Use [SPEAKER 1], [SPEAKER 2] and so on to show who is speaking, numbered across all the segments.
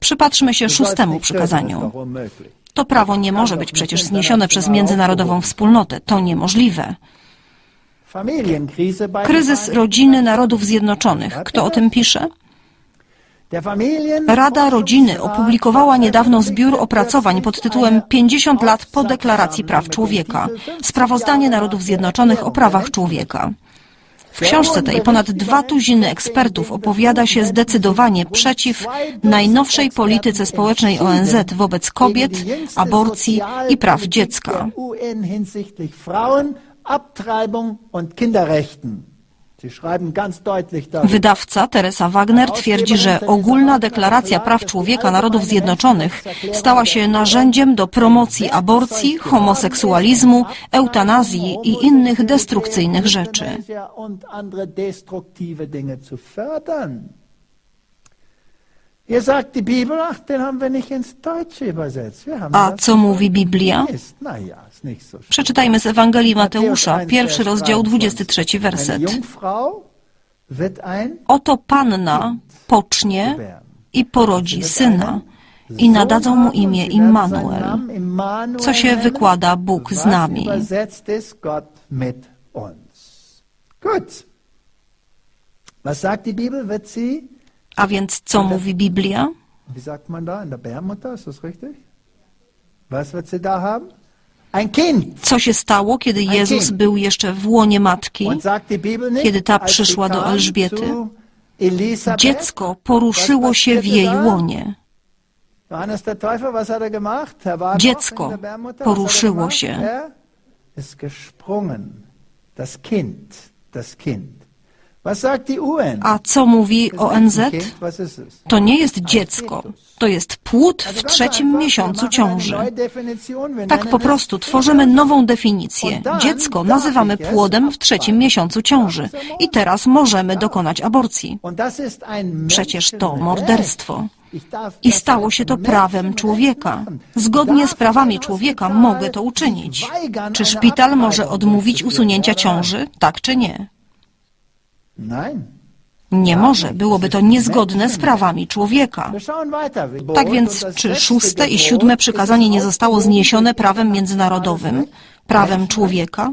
[SPEAKER 1] Przypatrzmy się szóstemu przykazaniu. To prawo nie może być przecież zniesione przez międzynarodową wspólnotę. To niemożliwe. Kryzys rodziny Narodów Zjednoczonych. Kto o tym pisze? Rada Rodziny opublikowała niedawno zbiór opracowań pod tytułem 50 lat po Deklaracji Praw Człowieka. Sprawozdanie Narodów Zjednoczonych o prawach człowieka. W książce tej ponad dwa tuziny ekspertów opowiada się zdecydowanie przeciw najnowszej polityce społecznej ONZ wobec kobiet, aborcji i praw dziecka.
[SPEAKER 2] Abtreibung und Kinderrechten.
[SPEAKER 1] Wydawca Teresa Wagner twierdzi, że ogólna deklaracja praw człowieka Narodów Zjednoczonych stała się narzędziem do promocji aborcji, homoseksualizmu, eutanazji i innych destrukcyjnych rzeczy. A co mówi Biblia? Przeczytajmy z Ewangelii Mateusza,
[SPEAKER 2] Matthäus 1,
[SPEAKER 1] pierwszy rozdział,
[SPEAKER 2] 23.
[SPEAKER 1] 23
[SPEAKER 2] Eine
[SPEAKER 1] werset. Oto panna pocznie i porodzi syna i nadadzą mu imię Immanuel, co się wykłada Bóg z nami.
[SPEAKER 2] Gut. Was sagt die Bibel? Wird sie,
[SPEAKER 1] A więc co mówi Biblia?
[SPEAKER 2] wie sagt man da, in der Bärmutter, ist das richtig? Was wird sie da haben?
[SPEAKER 1] Co się stało, kiedy Jezus był jeszcze w łonie matki? Kiedy ta przyszła do Elżbiety, Dziecko poruszyło się w jej łonie.
[SPEAKER 2] Er? Er
[SPEAKER 1] Dziecko
[SPEAKER 2] was
[SPEAKER 1] poruszyło
[SPEAKER 2] er
[SPEAKER 1] się.
[SPEAKER 2] Er. Das Kind, das Kind. Was sagt die UN?
[SPEAKER 1] A co mówi ONZ? To nie jest dziecko, to jest płód w
[SPEAKER 2] ganz
[SPEAKER 1] trzecim miesiącu ciąży. Tak po prostu tworzymy nową definicję. Dziecko nazywamy płodem w trzecim miesiącu ciąży i teraz możemy dokonać aborcji. Przecież to morderstwo. I stało się to prawem człowieka. Zgodnie z prawami człowieka mogę to uczynić. Czy szpital może odmówić usunięcia ciąży? Tak czy nie? Nie może. Byłoby to niezgodne z prawami człowieka. Tak więc, czy szóste i siódme przykazanie nie zostało zniesione prawem międzynarodowym, prawem człowieka?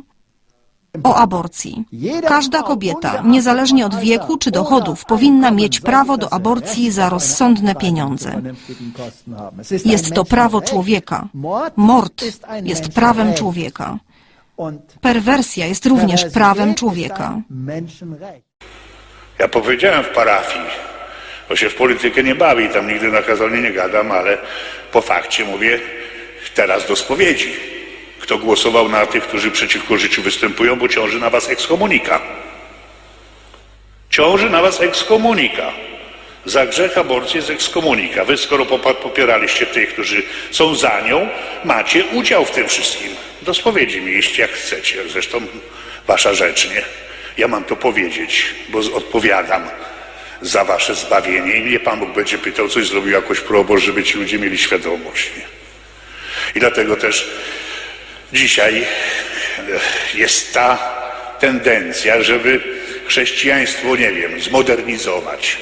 [SPEAKER 1] O aborcji. Każda kobieta, niezależnie od wieku czy dochodów, powinna mieć prawo do aborcji za rozsądne pieniądze. Jest to prawo człowieka. Mord jest prawem człowieka. Perwersja jest również prawem człowieka.
[SPEAKER 3] Ja powiedziałem w parafii, bo się w politykę nie bawi, tam nigdy na kazalnie nie gadam, ale po fakcie mówię teraz do spowiedzi. Kto głosował na tych, którzy przeciwko życiu występują, bo ciąży na was ekskomunika. Ciąży na was ekskomunika. Za grzech aborcji jest ekskomunika. Wy, skoro popieraliście tych, którzy są za nią, macie udział w tym wszystkim. Do spowiedzi mi iść jak chcecie. Zresztą wasza rzecz, nie? Ja mam to powiedzieć, bo odpowiadam za wasze zbawienie i mnie Pan Bóg będzie pytał, coś zrobił jakoś probor, żeby ci ludzie mieli świadomość. I dlatego też dzisiaj e, jest ta tendencja, żeby chrześcijaństwo, nie wiem, zmodernizować.